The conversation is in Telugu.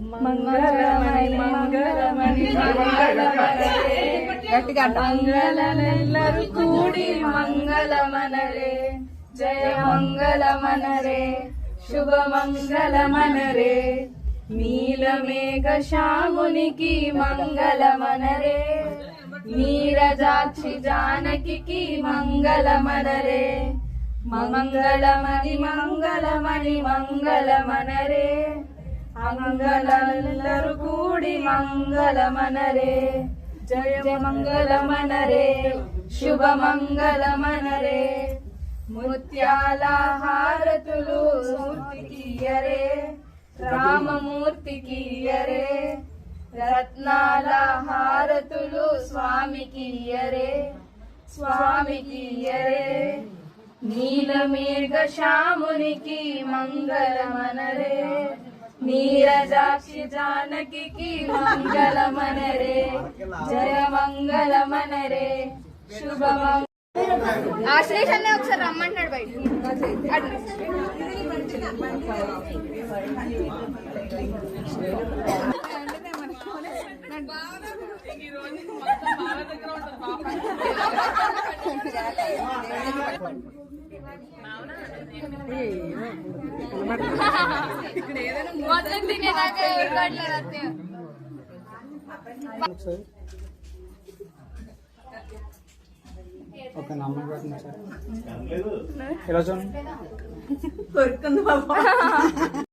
మంగళమణి మంగళమణి మంగళమనరే కూడి మంగళమనరే. జయ మంగళమనరే. శుభ మంగళమనరే. నీలమేఘ శ్యామునికి మంగళమనరే. నీరజాక్షి జానకి మంగళమనరే. మంగళమణి మంగళమణి మంగళమనరే. మంగళనెల్లరు కూడి మంగళమనరే జయ మంగళమనరే శుభ మంగళమనరే ముత్యాల హారతులు మూర్తికియరే రామమూర్తికియరే రత్నాల హారతులు స్వామికియరే స్వామికియరే నీలమేఘ శ్యామునికి మంగళమనరే నీరజాక్షి జానకి మంగళమనరే. జయ మంగళమనరే. శుభ ఆశ్లేష్ అనే ఒకసారి రమ్మంటున్నాడు బయట. మొత్తం తినేదాకా ఎవరు అత్తయ్య ఒకసారి ఓకే నమ్మకం పెట్టండి సార్. ఇలా చూడండి?